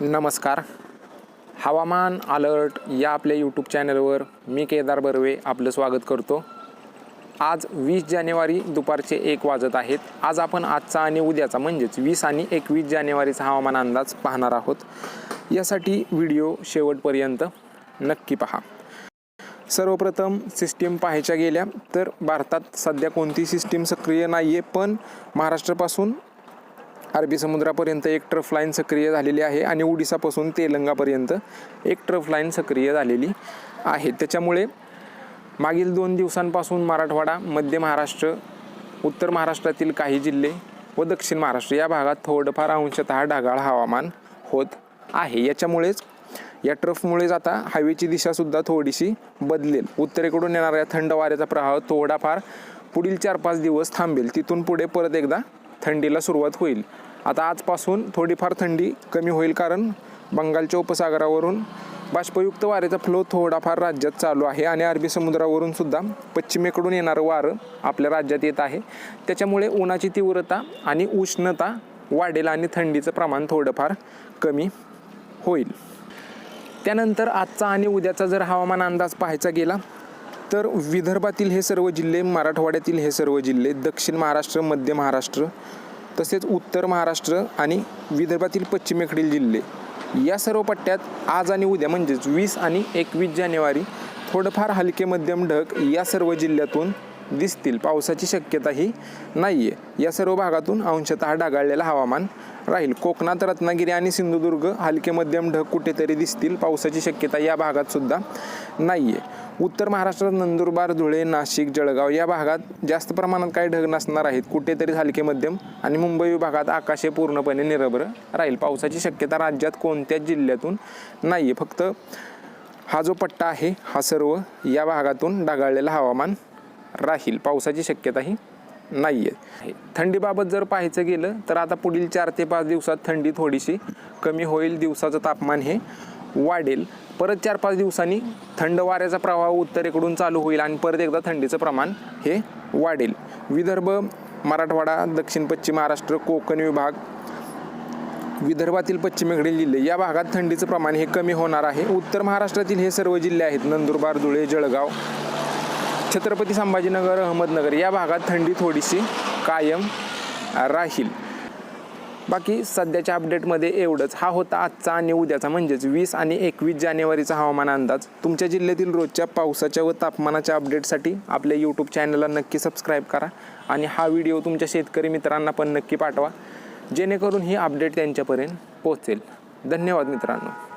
नमस्कार. हवामान अलर्ट या आपल्या यूट्यूब चॅनलवर मी केदार बर्वे आपलं स्वागत करतो. आज वीस जानेवारी दुपारचे एक वाजत आहेत. आज आपण आजचा आणि उद्याचा म्हणजेच वीस आणि एकवीस जानेवारीचा हवामान अंदाज पाहणार आहोत. यासाठी व्हिडिओ शेवटपर्यंत नक्की पहा. सर्वप्रथम सिस्टीम पाहायच्या गेल्या तर भारतात सध्या कोणती सिस्टीम सक्रिय नाही आहे पण महाराष्ट्रापासून अरबी समुद्रापर्यंत एक ट्रफ लाईन सक्रिय झालेली आहे आणि ओडिसापासून तेलंगापर्यंत एक ट्रफ लाईन सक्रिय झालेली आहे. त्याच्यामुळे मागील दोन दिवसांपासून मराठवाडा मध्य महाराष्ट्र उत्तर महाराष्ट्रातील काही जिल्हे व दक्षिण महाराष्ट्र या भागात थोडंफार अंशतः ढगाळ हवामान होत आहे. याच्यामुळेच या ट्रफमुळेच आता हवेची दिशासुद्धा थोडीशी बदलेल. उत्तरेकडून येणाऱ्या थंड वाऱ्याचा प्रवाह थोडाफार पुढील चार पाच दिवस थांबेल. तिथून पुढे परत एकदा थंडीला सुरुवात होईल. आता आजपासून थोडीफार थंडी कमी होईल कारण बंगालच्या उपसागरावरून बाष्पयुक्त वाऱ्याचा फ्लो थोडाफार राज्यात चालू आहे आणि अरबी समुद्रावरून सुद्धा पश्चिमेकडून येणारं वारं आपल्या राज्यात येत आहे. त्याच्यामुळे उन्हाची तीव्रता आणि उष्णता वाढेल आणि थंडीचं प्रमाण थोडंफार कमी होईल. त्यानंतर आजचा आणि उद्याचा जर हवामान अंदाज पाहायचा गेला तर विदर्भातील हे सर्व जिल्हे मराठवाड्यातील हे सर्व जिल्हे दक्षिण महाराष्ट्र मध्य महाराष्ट्र तसेच उत्तर महाराष्ट्र आणि विदर्भातील पश्चिमेकडील जिल्हे. या सर्व पट्ट्यात आज आणि उद्या म्हणजेच वीस आणि एकवीस जानेवारी थोडंफार हलके मध्यम ढग या सर्व जिल्ह्यातून दिसतील. पावसाची शक्यताही नाही आहे या सर्व भागातून अंशतः ढगाळलेलं हवामान राहील. कोकणात रत्नागिरी आणि सिंधुदुर्ग हलके मध्यम ढग कुठेतरी दिसतील. पावसाची शक्यता या भागात सुद्धा नाही आहे उत्तर महाराष्ट्रात नंदुरबार धुळे नाशिक जळगाव या भागात जास्त प्रमाणात काही ढग नसणार आहेत. कुठेतरी हलके मध्यम आणि मुंबई विभागात आकाशे पूर्णपणे निरभ्र राहील. पावसाची शक्यता राज्यात कोणत्याच जिल्ह्यातून नाही आहे फक्त हा जो पट्टा आहे हा सर्व या भागातून ढगाळलेलं हवामान राहील. पावसाची शक्यताही नाही आहे थंडीबाबत जर पाहायचं गेलं तर आता पुढील चार ते पाच दिवसात थंडी थोडीशी कमी होईल. दिवसाचं तापमान हे वाढेल. परत चार पाच दिवसांनी थंड वाऱ्याचा प्रवाह उत्तरेकडून चालू होईल आणि परत एकदा थंडीचं प्रमाण हे वाढेल. विदर्भ मराठवाडा दक्षिण पश्चिम महाराष्ट्र कोकण विभाग विदर्भातील पश्चिमेकडील जिल्हे या भागात थंडीचं प्रमाण हे कमी होणार आहे. उत्तर महाराष्ट्रातील हे सर्व जिल्हे आहेत. नंदुरबार धुळे जळगाव छत्रपती संभाजीनगर अहमदनगर या भागात थंडी थोडीशी कायम राहील. बाकी सध्याच्या अपडेटमध्ये एवढंच. हा होता आजचा आणि उद्याचा. म्हणजेच वीस आणि एकवीस जानेवारीचा हवामान अंदाज. तुमच्या जिल्ह्यातील रोजच्या पावसाच्या व तापमानाच्या अपडेटसाठी आपल्या यूट्यूब चॅनलला नक्की सबस्क्राईब करा आणि हा व्हिडिओ तुमच्या शेतकरी मित्रांना पण नक्की पाठवा. जेणेकरून ही अपडेट त्यांच्यापर्यंत पोहोचेल. धन्यवाद मित्रांनो.